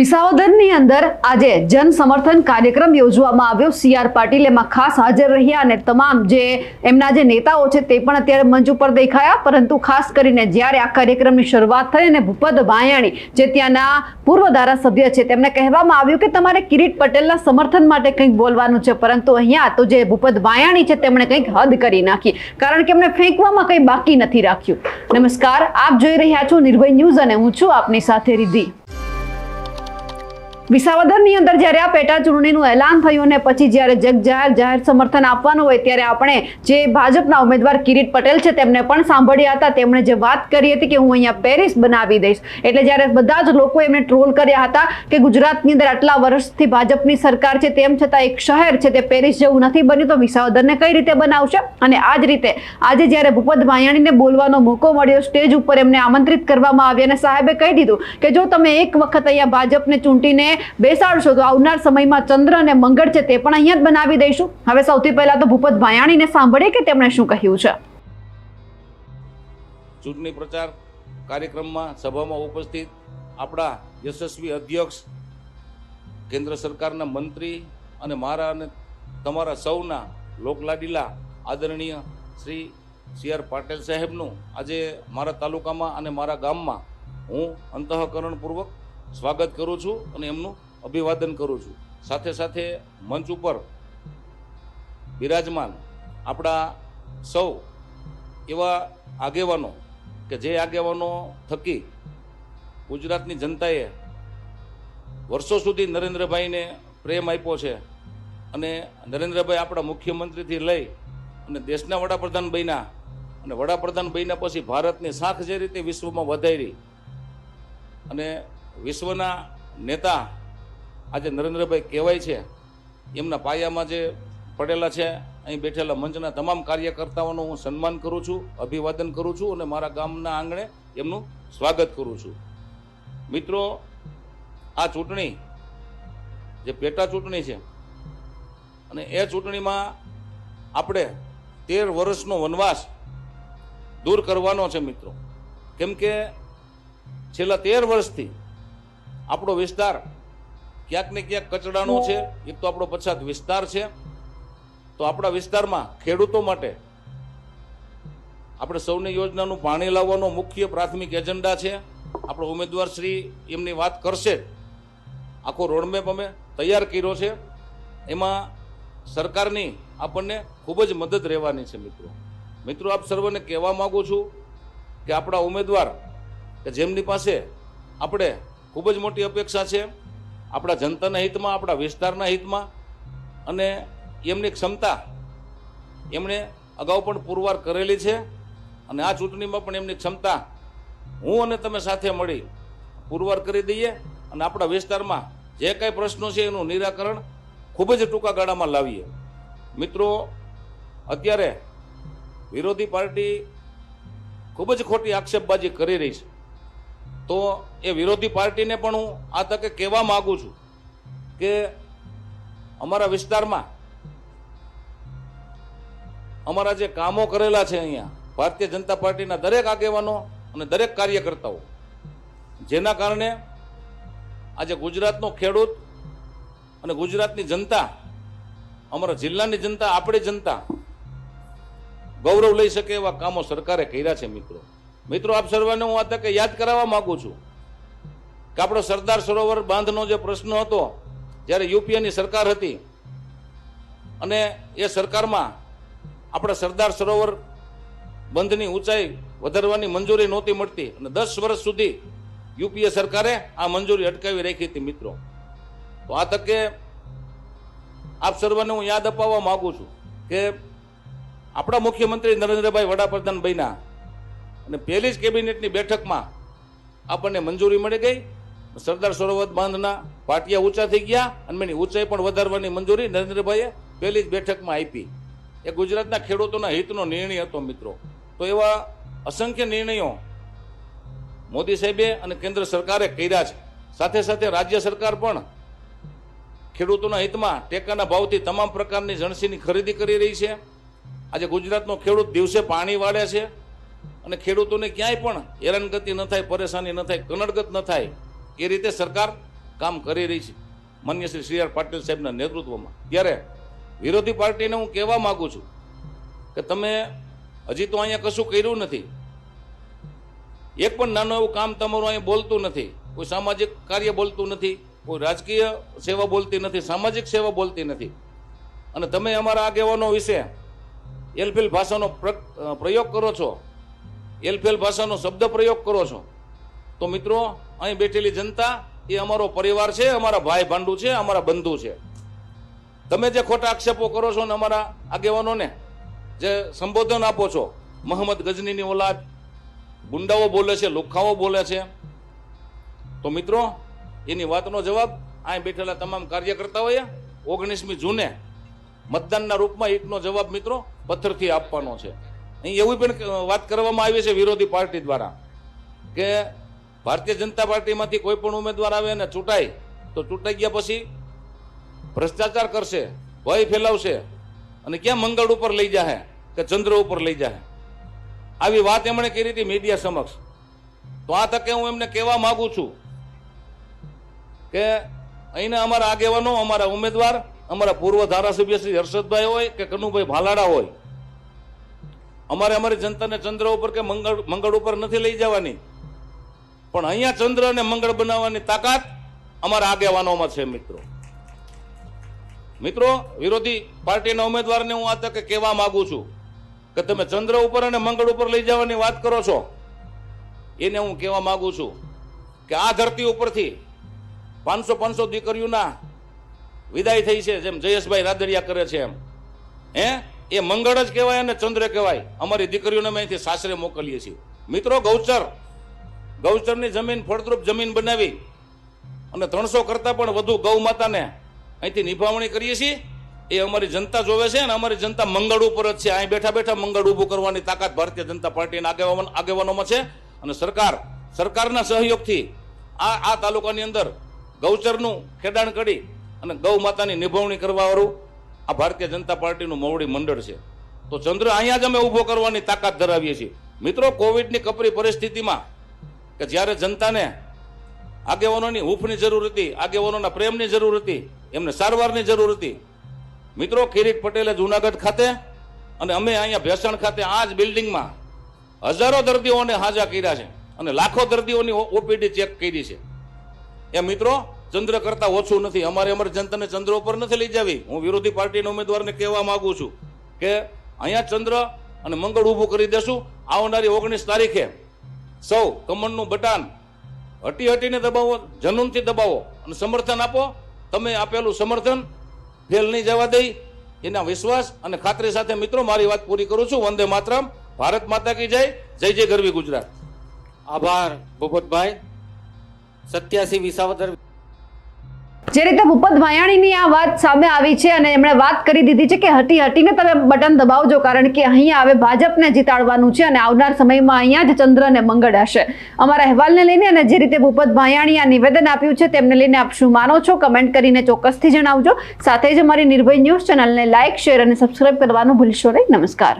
વિસાવદરની અંદર આજે જન સમર્થન કાર્યક્રમ યોજવામાં આવ્યો. સી આર પાટીલ એમાં ખાસ હાજર રહ્યા અને તમામ જે એમના જે નેતાઓ છે તે પણ અત્યારે મંચ ઉપર દેખાયા. પરંતુ ખાસ કરીને જ્યારે આ કાર્યક્રમની શરૂઆત થઈ અને ભૂપદ ભાયાણી જે ત્યાંના પૂર્વ ધારાસભ્ય છે, તેમને કહેવામાં આવ્યું કે તમારે કિરીટ પટેલના સમર્થન માટે કંઈક બોલવાનું છે, પરંતુ અહીંયા તો જે ભૂપદ ભાયાણી છે તેમણે કંઈક હદ કરી નાખી. કારણ કે એમણે ફેંકવામાં કંઈ બાકી નથી રાખ્યું. નમસ્કાર, આપ જોઈ રહ્યા છો નિર્ભય ન્યૂઝ અને હું છું આપની સાથે રિધિ વિસાવદરની અંદર જ્યારે આ પેટા ચૂંટણીનું એલાન થયું અને પછી જ્યારે જગ જાહેર જાહેર સમર્થન આપવાનું હોય ત્યારે આપણે જે ભાજપના ઉમેદવાર કિરીટ પટેલ છે તેમને પણ સાંભળ્યા હતા. તેમણે જે વાત કરી હતી કે હું અહીંયા પેરિસ બનાવી દઈશ. એટલે જ્યારે બધા જ લોકો એમને ટ્રોલ કર્યા હતા કે ગુજરાતની અંદર આટલા વર્ષથી ભાજપની સરકાર છે, તેમ છતાં એક શહેર છે તે પેરિસ જેવું નથી બન્યું, તો વિસાવદરને કઈ રીતે બનાવશે? અને આ જ રીતે આજે જ્યારે ભૂપત ભાયાણીને બોલવાનો મોકો મળ્યો, સ્ટેજ ઉપર એમને આમંત્રિત કરવામાં આવ્યા અને સાહેબે કહી દીધું કે જો તમે એક વખત અહીંયા ભાજપને ચૂંટીને બેસાડશો તો આવનાર સમયમાં ચંદ્ર અને મંગળ છે તે પણ અહીંયા જ બનાવી દઈશું. હવે સૌથી પહેલા તો ભૂપત ભાયાણીને સાંભળીએ કે તેમણે શું કહ્યું છે? ચૂંટણી પ્રચાર કાર્યક્રમમાં સભામાં ઉપસ્થિત આપણા યશસ્વી અધ્યક્ષ, કેન્દ્ર સરકારના મંત્રી અને મારા અને તમારા સૌના લોકલાડીલા આદરણીય શ્રી સી આર પાટેલ સાહેબનું આજે મારા તાલુકામાં અને મારા ગામમાં હું અંતઃકરણપૂર્વક સ્વાગત કરું છું અને એમનું અભિવાદન કરું છું. સાથે સાથે મંચ ઉપર બિરાજમાન આપણા સૌ એવા આગેવાનો કે જે આગેવાનો થકી ગુજરાતની જનતાએ વર્ષો સુધી નરેન્દ્રભાઈને પ્રેમ આપ્યો છે અને નરેન્દ્રભાઈ આપણા મુખ્યમંત્રીથી લઈ અને દેશના વડાપ્રધાન બન્યા અને વડાપ્રધાન બન્યા પછી ભારતની શાખ જે રીતે વિશ્વમાં વધારી અને વિશ્વના નેતા આજે નરેન્દ્રભાઈ કહેવાય છે, એમના પાયામાં જે પડેલા છે, અહીં બેઠેલા મંચના તમામ કાર્યકર્તાઓનું હું સન્માન કરું છું, અભિવાદન કરું છું અને મારા ગામના આંગણે એમનું સ્વાગત કરું છું. મિત્રો, આ ચૂંટણી જે પેટા ચૂંટણી છે અને એ ચૂંટણીમાં આપણે તેર વર્ષનો વનવાસ દૂર કરવાનો છે મિત્રો. કેમ કે છેલ્લા તેર વર્ષથી આપણો વિસ્તાર ક્યાંક ને ક્યાંક કચડાનો છે, એક તો આપણો પછાત વિસ્તાર છે. તો આપણા વિસ્તારમાં ખેડૂતો માટે આપણે સૌની યોજનાનું પાણી લાવવાનો મુખ્ય પ્રાથમિક એજન્ડા છે. આપણો ઉમેદવાર શ્રી એમની વાત કરશે. આખો રોડમેપ અમે તૈયાર કર્યો છે. એમાં સરકારની આપણને ખૂબ જ મદદ રહેવાની છે મિત્રો. મિત્રો, આપ સર્વને કહેવા માગું છું કે આપણા ઉમેદવાર કે જેમની પાસે આપણે ખૂબ જ મોટી અપેક્ષા છે. આપણા જનતાના હિતમાં, આપણા વિસ્તારના હિતમાં અને એમની ક્ષમતા એમણે અગાઉ પણ પુરવાર કરેલી છે અને આ ચૂંટણીમાં પણ એમની ક્ષમતા હું અને તમે સાથે મળી પુરવાર કરી દઈએ અને આપણા વિસ્તારમાં જે કાંઈ પ્રશ્નો છે એનું નિરાકરણ ખૂબ જ ટૂંકા ગાળામાં લાવીએ. મિત્રો, અત્યારે વિરોધી પાર્ટી ખૂબ જ ખોટી આક્ષેપબાજી કરી રહી છે. તો એ વિરોધી પાર્ટીને પણ હું આ તકે કહેવા માગું છું કે અમારા વિસ્તારમાં અમારા જે કામો કરેલા છે અહીંયા, ભારતીય જનતા પાર્ટીના દરેક આગેવાનો અને દરેક કાર્યકર્તાઓ, જેના કારણે આજે ગુજરાતનો ખેડૂત અને ગુજરાતની જનતા, અમારા જિલ્લાની જનતા, આપણી જનતા ગૌરવ લઈ શકે એવા કામો સરકારે કર્યા છે મિત્રો. મિત્રો, આપ સર્વેને હું આ તકે યાદ કરાવવા માંગુ છું કે આપણો સરદાર સરોવર બાંધનો જે પ્રશ્ન હતો, જ્યારે યુપીએની સરકાર હતી અને એ સરકારમાં આપણા સરદાર સરોવર બંધની ઊંચાઈ વધારવાની મંજૂરી નહોતી મળતી અને દસ વર્ષ સુધી યુપીએ સરકારે આ મંજૂરી અટકાવી રાખી હતી મિત્રો. તો આ તકે આપ સર્વને હું યાદ અપાવવા માગું છું કે આપણા મુખ્યમંત્રી નરેન્દ્રભાઈ વડાપ્રધાન બન્યા અને પહેલી જ કેબિનેટની બેઠકમાં આપણને મંજૂરી મળી ગઈ. સરદાર સરોવર બાંધના પાટિયા ઊંચા થઈ ગયા અને એની ઊંચાઈ પણ વધારવાની મંજૂરી નરેન્દ્રભાઈએ પહેલી જ બેઠકમાં આપી. એ ગુજરાતના ખેડૂતોના હિતનો નિર્ણય હતો મિત્રો. તો એવા અસંખ્ય નિર્ણયો મોદી સાહેબે અને કેન્દ્ર સરકારે કર્યા છે. સાથે સાથે રાજ્ય સરકાર પણ ખેડૂતોના હિતમાં ટેકાના ભાવથી તમામ પ્રકારની જણસીની ખરીદી કરી રહી છે. આજે ગુજરાતનો ખેડૂત દિવસે પાણી વાળે છે. અને ખેડૂતોને ક્યાંય પણ હેરાનગતિ ન થાય, પરેશાની ન થાય, કનડગત ન થાય, એ રીતે સરકાર કામ કરી રહી છે. માન્ય શ્રી સી આર પાટીલ સાહેબના નેતૃત્વમાં. ત્યારે વિરોધી પાર્ટીને હું કહેવા માગું છું કે તમે હજી તો અહીંયા કશું કર્યું નથી. એક પણ નાનું એવું કામ તમારું અહીંયા બોલતું નથી. કોઈ સામાજિક કાર્ય બોલતું નથી. કોઈ રાજકીય સેવા બોલતી નથી, સામાજિક સેવા બોલતી નથી. અને તમે અમારા આગેવાનો વિશે એલફિલ ભાષાનો પ્ર- પ્રયોગ કરો છો. એલફેલ ભાષાનો શબ્દ પ્રયોગ કરો છો. તો મિત્રો, અહીં બેઠેલી જનતા એ અમારો પરિવાર છે, અમારા ભાઈ ભાંડુ છે, અમારા બંધુ છે. તમે જે ખોટા આક્ષેપો કરો છો ને અમારા આગેવાનોને, જે સંબોધન આપો છો મહમ્મદ ગજનીની ઓલાદ, ગુંડાઓ બોલે છે, લુખાઓ બોલે છે. તો મિત્રો, એની વાતનો જવાબ અહીં બેઠેલા તમામ કાર્યકર્તાઓએ ઓગણીસમી જૂને મતદાનના રૂપમાં એકનો જવાબ મિત્રો પથ્થરથી આપવાનો છે. અહીં એવી પણ વાત કરવામાં આવી છે વિરોધી પાર્ટી દ્વારા કે ભારતીય જનતા પાર્ટીમાંથી કોઈ પણ ઉમેદવાર આવે અને ચૂંટાય, તો ચૂંટાઈ ગયા પછી ભ્રષ્ટાચાર કરશે, ભય ફેલાવશે અને ક્યાં મંગળ ઉપર લઈ જાહે કે ચંદ્ર ઉપર લઈ જાહે? આવી વાત એમણે કરી હતી મીડિયા સમક્ષ. તો આ તકે હું એમને કહેવા માંગુ છું કે અહીંના અમારા આગેવાનો, અમારા ઉમેદવાર, અમારા પૂર્વ ધારાસભ્ય શ્રી હર્ષદભાઈ હોય કે કનુભાઈ ભાલાડા હોય અમારે અમારી જનતાને ચંદ્ર ઉપર કે મંગળ મંગળ ઉપર નથી લઈ જવાની. પણ અહીંયા ચંદ્ર અને મંગળ બનાવવાની તાકાત અમારા આગેવાનોમાં છે, મિત્રો. મિત્રો, વિરોધી પાર્ટીના ઉમેદવારને હું આ તકે કહેવા માંગુ છું કે તમે ચંદ્ર ઉપર અને મંગળ ઉપર લઈ જવાની વાત કરો છો. એને હું કહેવા માંગુ છું કે આ ધરતી ઉપરથી પાંચસો પાંચસો દીકરીઓના વિદાય થઈ છે, જેમ જયેશભાઈ રાદડિયા કરે છે એમ. હે? એ મંગળ જ કહેવાય અને ચંદ્ર કહેવાય. અમારી દીકરીઓને અમે અહીંથી સાસરે મોકલીએ છીએ. મિત્રો, ગૌચર. ગૌચરની જમીન ફળદ્રુપ જમીન બનાવી અને ત્રણસો કરતાં પણ વધુ ગૌ માતાને અહીંથી નિભાવણી કરીએ છીએ. એ અમારી જનતા જોવે છે અને અમારી જનતા મંગળ ઉપર જ છે. અહીં બેઠા બેઠા મંગળ ઊભું કરવાની તાકાત ભારતીય જનતા પાર્ટીના આગેવાન આગેવાનોમાં છે અને સરકાર સરકારના સહયોગથી આ આ તાલુકાની અંદર ગૌચરનું ખેડાણ કરી અને ગૌ માતાની નિભાવણી કરવાવાળું આ ભારતીય જનતા પાર્ટીનું મોવડી મંડળ છે. તો ચંદ્ર અહીંયા જ અમે ઊભો કરવાની તાકાત ધરાવીએ છીએ. મિત્રો, કોવિડની કપરી પરિસ્થિતિમાં કે જ્યારે જનતાને આગેવાનોની હૂંફની જરૂર હતી, આગેવાનોના પ્રેમની જરૂર હતી, એમને સારવારની જરૂર હતી. મિત્રો કિરીટ પટેલે જુનાગઢ ખાતે અને અમે અહીંયા ભેસણ ખાતે આ જ બિલ્ડિંગમાં હજારો દર્દીઓને હાજા કર્યા છે અને લાખો દર્દીઓની ઓપીડી ચેક કરી છે. એ મિત્રો ચંદ્ર કરતા ઓછું નથી. અમારે અમારી જનતાને ચંદ્ર ઉપર નથી લઈ જવી. હું વિરોધી પાર્ટીના ઉમેદવારને કહેવા માંગુ છું કે અહીંયા ચંદ્ર અને મંગળ ઊભું કરી દેશું. આવનારી ઓગણીસ તારીખે સૌ કમળનું બટાન હટી હટીને દબાવો, જનૂનથી દબાવો અને સમર્થન આપો. તમે આપેલું સમર્થન ફેલ નહીં જવા દઈ. એના વિશ્વાસ અને ખાતરી સાથે મિત્રો, મારી વાત પૂરી કરું છું. વંદે માતરમ. ભારત માતા કી જય. જય જય ગરવી ગુજરાત. આભાર, ભૂપતભાઈ. સત્યાસી વિસાવદર જે રીતે ભૂપત ભાયાણીની આ વાત સામે આવી છે અને એમણે વાત કરી દીધી છે કે હટી હટીને તમે બટન દબાવજો, કારણ કે અહીંયા હવે ભાજપને જીતાડવાનું છે અને આવનાર સમયમાં અહીંયા જ ચંદ્ર અને મંગળ હશે. અમારા અહેવાલને લઈને અને જે રીતે ભૂપત ભાયાણી આ નિવેદન આપ્યું છે તેમને લઈને આપ શું માનો છો? કમેન્ટ કરીને ચોક્કસથી જણાવજો. સાથે જ અમારી નિર્ભય ન્યૂઝ ચેનલને લાઇક શેર અને સબસ્ક્રાઇબ કરવાનું ભૂલશો નહીં. નમસ્કાર.